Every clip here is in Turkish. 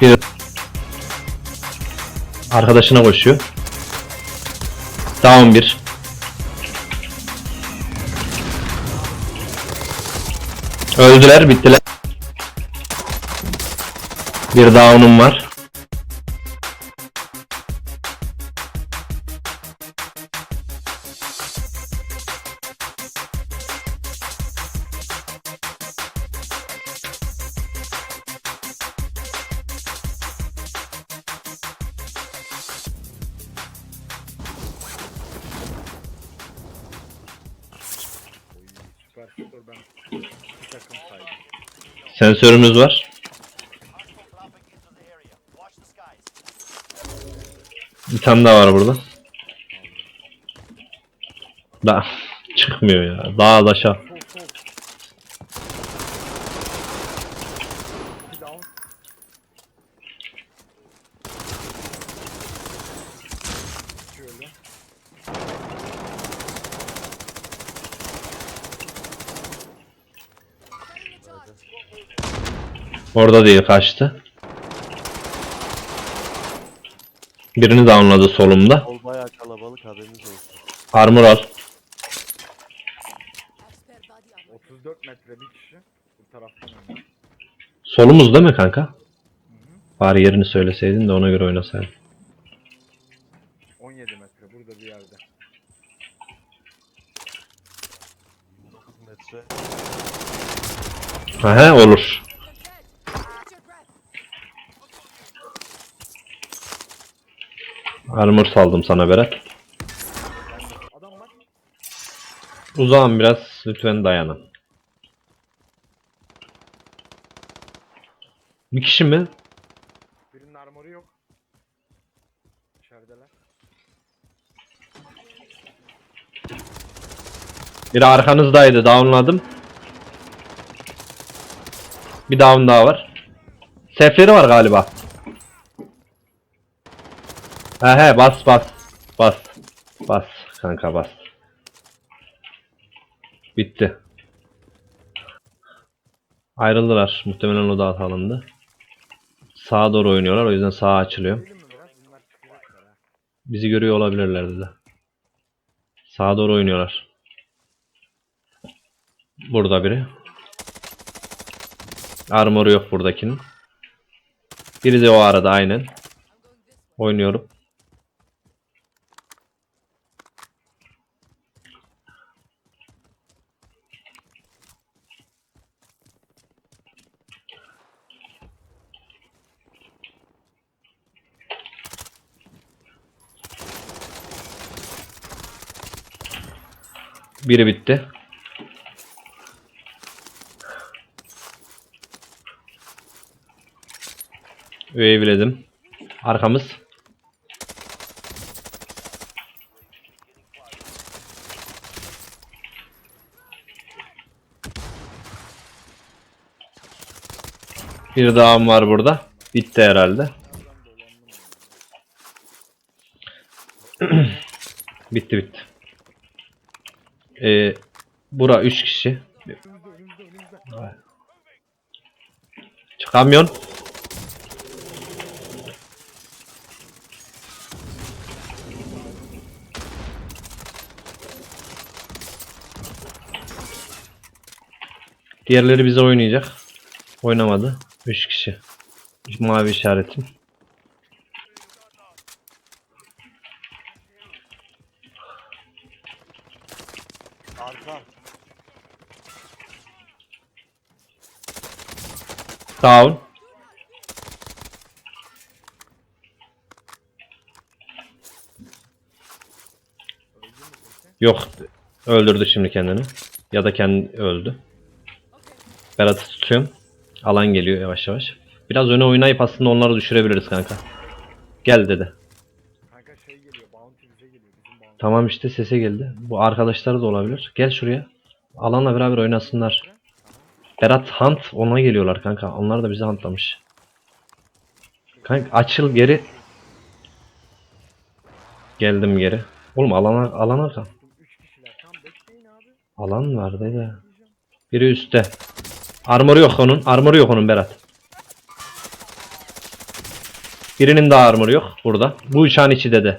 Bir arkadaşına koşuyor. Down bir. Öldüler, bittiler. Bir down'um var. Sensörümüz var. Bir tane daha var burada. Da çıkmıyor ya. Daha da aşağı. Orada değil kaçtı. Birini downladı solumda. Ol bayağı kalabalık haberiniz olsun. Armor al. 34 metre bir kişi. Bu taraftan oynuyor. Solumuz değil mi kanka? Bari yerini söyleseydin de ona göre oynasaydın. 17 metre burada bir yerde. 9 metre. Aha olur. Armor saldım sana Berat. Uzağım biraz lütfen dayanın. Bir kişi mi? Birinin armoru yok. İçerideler. Biri arkanızdaydı downladım. Bir down daha var. Sefleri var galiba. He he bas bas. Bas. Bas kanka bas. Bitti. Ayrıldılar. Muhtemelen o da alındı. Sağa doğru oynuyorlar. O yüzden sağa açılıyor. Bizi görüyor olabilirlerdi de. Sağa doğru oynuyorlar. Burada biri. Armoru yok buradakinin. Biri de o arada aynen. Oynuyorum. Biri bitti. Wave'ledim. Arkamız. Bir dağım var burada. Bitti herhalde. bitti bitti. Ee, bura 3 kişi. Çıkamıyorsun. Diğerleri bize oynayacak. Oynamadı. 3 kişi. Mavi işaretim. Down. Yok. Öldürdü şimdi kendini. Ya da kendi öldü. Berat'ı tutuyorum. Alan geliyor yavaş yavaş. Biraz öne oynayıp aslında onları düşürebiliriz kanka. Gel dedi. Tamam işte sese geldi. Bu arkadaşları da olabilir. Gel şuraya. Alanla beraber oynasınlar. Berat Hunt ona geliyorlar kanka. Onlar da bizi huntlamış. Kanka açıl geri. Geldim geri. Oğlum alana alana kal. 3 kişiler. Tam bekleyin abi. Alan var dede. Biri üstte. Armoru yok onun. Armoru yok onun Berat. Birinin daha armor yok burada. Bu uçağın içi dedi.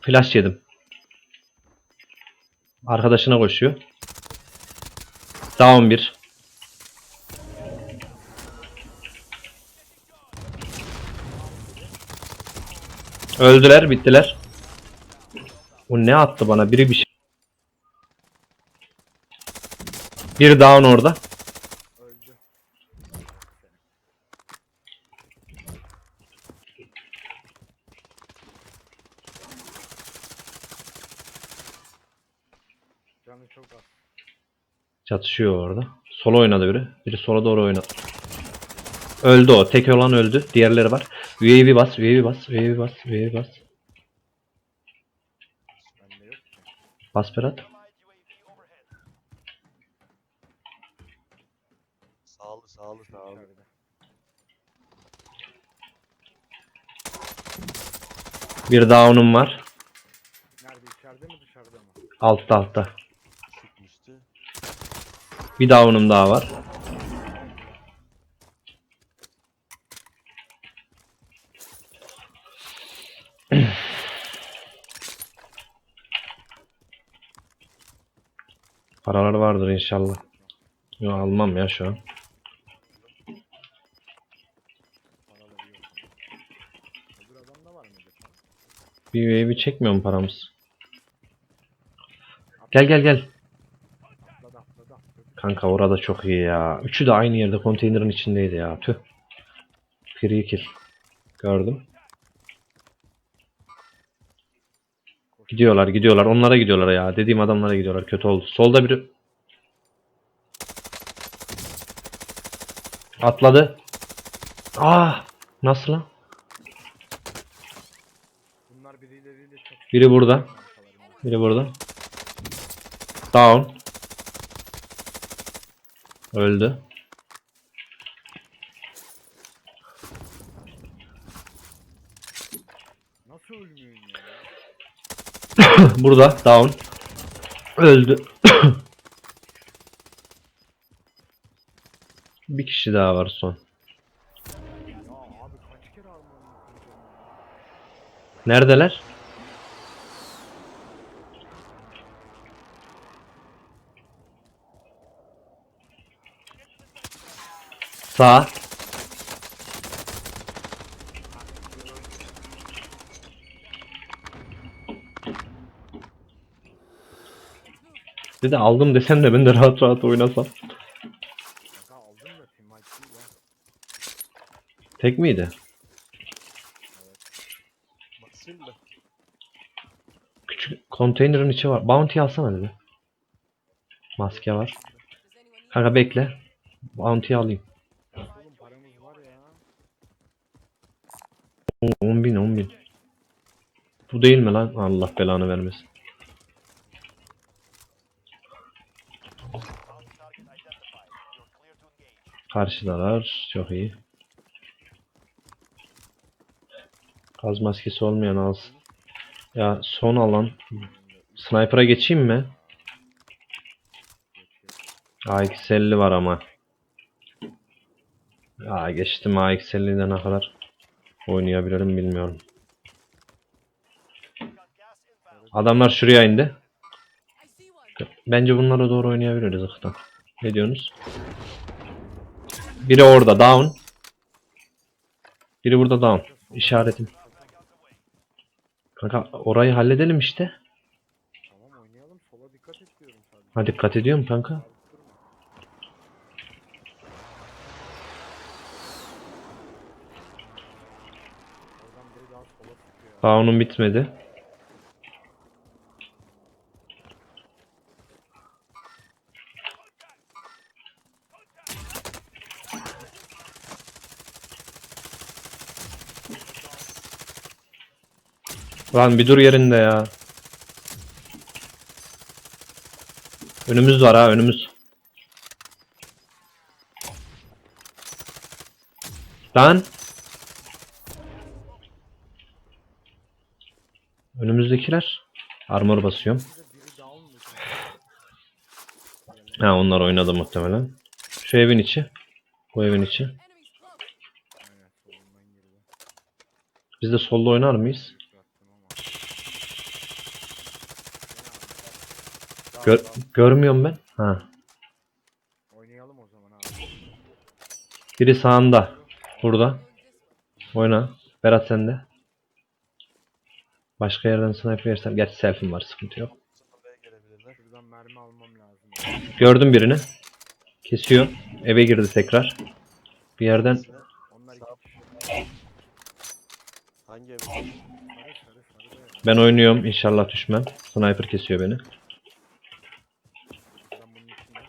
Flash yedim. Arkadaşına koşuyor. Down bir. Öldüler, bittiler. O ne attı bana? Biri bir şey. Bir down orada. Öldü. Canı çok az. Çatışıyor orada. Sola oynadı biri. Biri sola doğru oynadı. Öldü o. Tek olan öldü. Diğerleri var. UAV bas, UAV bas, UAV bas, UAV bas. Bende yok ki. Bas Berat. Sağlı sağlı sağlı. İçeride. Bir down'um var. Nerede içeride mi dışarıda mı? Altta altta. Bir down'um daha var. Paralar vardır inşallah. Yo, almam ya şu an. Bir UAV çekmiyor mu paramız? Gel gel gel. Kanka orada çok iyi ya. Üçü de aynı yerde konteynerin içindeydi ya. Tüh. Free kill. Gördüm. Gidiyorlar gidiyorlar. Onlara gidiyorlar ya. Dediğim adamlara gidiyorlar. Kötü oldu. Solda biri. Atladı. Ah! Nasıl lan? Biri burada. Biri burada. Down. Öldü. Nasıl ölmüyorsun ya? Burada. Down. Öldü. Bir kişi daha var son. Neredeler? Sağ. Dedi aldım desem de ben de rahat rahat oynasam. Tek miydi? Küçük konteynerin içi var. Bounty alsana dedi. Maske var. Kanka bekle. Bounty alayım. Oğlum paramız var ya. 10 bin 10 bin. Bu değil mi lan? Allah belanı vermesin. Karşıdalar. Çok iyi. Gaz maskesi olmayan alsın. Ya son alan. Sniper'a geçeyim mi? AX50 var ama. Ya geçtim AX50'de ne kadar oynayabilirim bilmiyorum. Adamlar şuraya indi. Bence bunlara doğru oynayabiliriz ıhtan. Ne diyorsunuz? Biri orada down. Biri burada down. İşaretim. Kanka orayı halledelim işte. Tamam oynayalım. Sola dikkat et diyorum sadece. Ha dikkat ediyorum kanka. Down'um bitmedi. Lan bir dur yerinde ya. Önümüz var ha önümüz. Lan. Önümüzdekiler. Armor basıyorum. Ha onlar oynadı muhtemelen. Şu evin içi. Bu evin içi. Biz de solda oynar mıyız? Gör, görmüyorum ben. Ha. Oynayalım o zaman abi. Biri sağında. Burada. Oyna. Berat sende. Başka yerden sniper yersem. Gerçi selfie'm var sıkıntı yok. Oraya gelebilirler. Şuradan mermi almam lazım. Gördüm birini. Kesiyor. Eve girdi tekrar. Bir yerden Birisine- Onlar Sağ- iki kişi. Hangi ev? Sarı sarı sarı da yok. ben oynuyorum. İnşallah düşmem. Sniper kesiyor beni. Ben bunun içinde.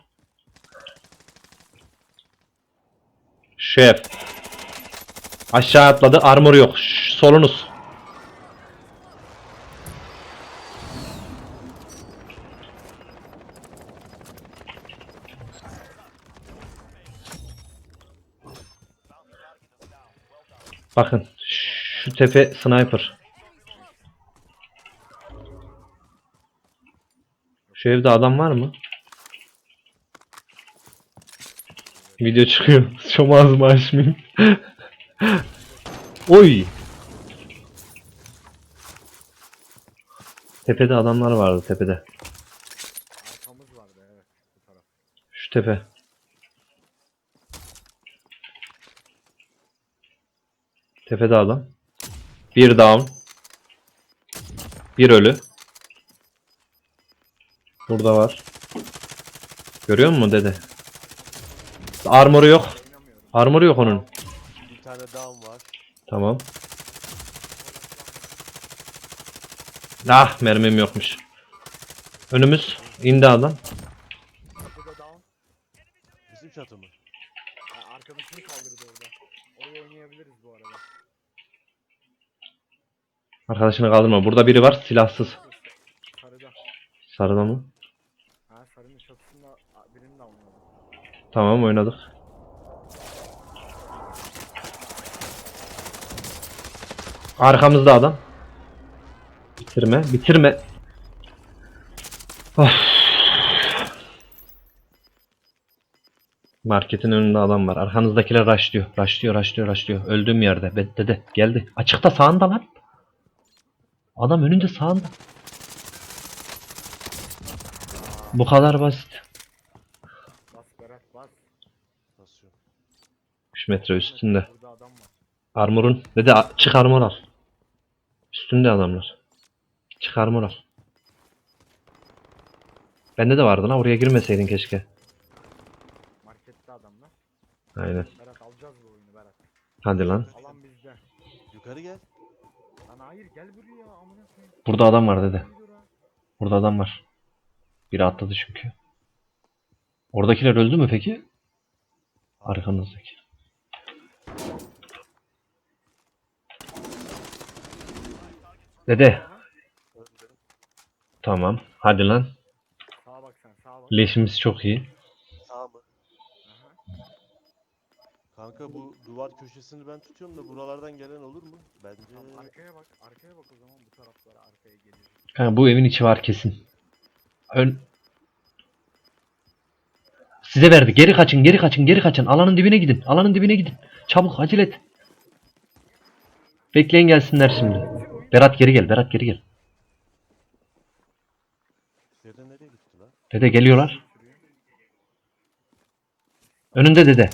Şef. Aşağı atladı. Armor yok. Şş, solunuz. Bakın. Şu tepe sniper. Şu evde adam var mı? Video çıkıyor. Şu ağzımı açmayayım. Oy. Tepede adamlar vardı tepede. Arkamız vardı evet bu taraf. Şu tepe. Tepede adam. Bir down. Bir ölü. Burada var. Görüyor musun dede? Armoru yok. Armoru yok onun. Bir tane down var. Tamam. Ah mermim yokmuş. Önümüz indi adam. Kapıda down. Bizim çatı mı? Ha, arkadaşını kaldırdı orada. Oraya oynayabiliriz bu arada. Arkadaşını kaldırma. Burada biri var silahsız. Sarıda. Sarıda mı? Ha sarının çatısında a, birini de oynadım. Tamam oynadık. Arkamızda adam. Bitirme, bitirme. Of. Marketin önünde adam var. Arkanızdakiler rushlıyor. Rushlıyor, rushlıyor, rushlıyor. Öldüğüm yerde. Dede geldi. Açıkta sağında lan. Adam önünde sağında. Bu kadar basit. Bas Berat bas. Basıyor. 3 metre üstünde. Burada adam var. Armorun. Dede a- çık armor al. Üstünde adamlar. Çık armor al. Bende de vardı lan oraya girmeseydin keşke. Markette adamlar. Aynen. Berat alacağız bu oyunu Berat. Hadi lan. Alan bizde. Yukarı gel. Lan hayır gel buraya amına koyayım. Burada adam var ha. Burada adam var. Biri atladı çünkü. Oradakiler öldü mü peki? Arkanızdaki. Dede. Öldü. Tamam. Hadi lan. Sağa bak sen sağa bak. Leşimiz çok iyi. Sağ mı? Aha. Kanka bu duvar köşesini ben tutuyorum da buralardan gelen olur mu? Bence Tamam, arkaya bak. Arkaya bak o zaman bu taraflara arkaya gelir. Ha, bu evin içi var kesin. Ön... Size verdi. Geri kaçın, geri kaçın, geri kaçın. Alanın dibine gidin. Alanın dibine gidin. Çabuk acele et. Bekleyin gelsinler şimdi. Berat geri gel. Berat geri gel. dede nereye gitti lan? Dede geliyorlar. Önünde dede.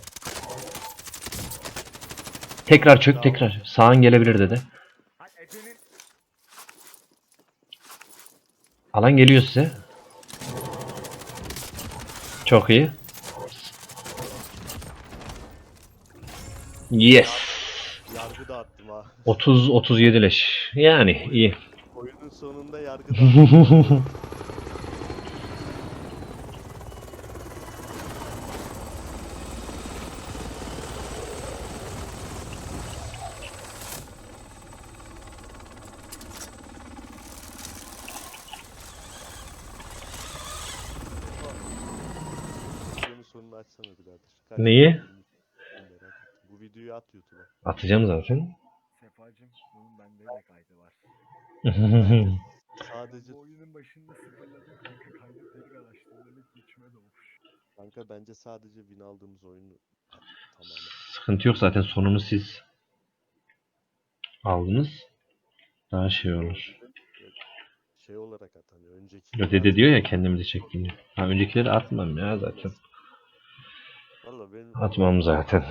Tekrar çök tekrar. Sağın gelebilir dede. Alan geliyor size. Çok iyi. Yes. Yargı dağıttım ha. 30 37 leş. Yani iyi. Oyunun sonunda yargı dağıttım. Neyi? Atacağım zaten. Sefacım bunun bende de kaydı var. Sadece Bu oyunun başında sıfırladım kanka kaydı tekrar açtım demek ki içime doğmuş. kanka bence sadece win aldığımız oyunu tamamen. Sıkıntı yok zaten sonunu siz aldınız daha şey olur. Şey olarak at hani önceki. Yo, Dede diyor ya kendimizi çektiğini. Ha öncekileri atmam ya zaten. Valla benim Atmam zaten.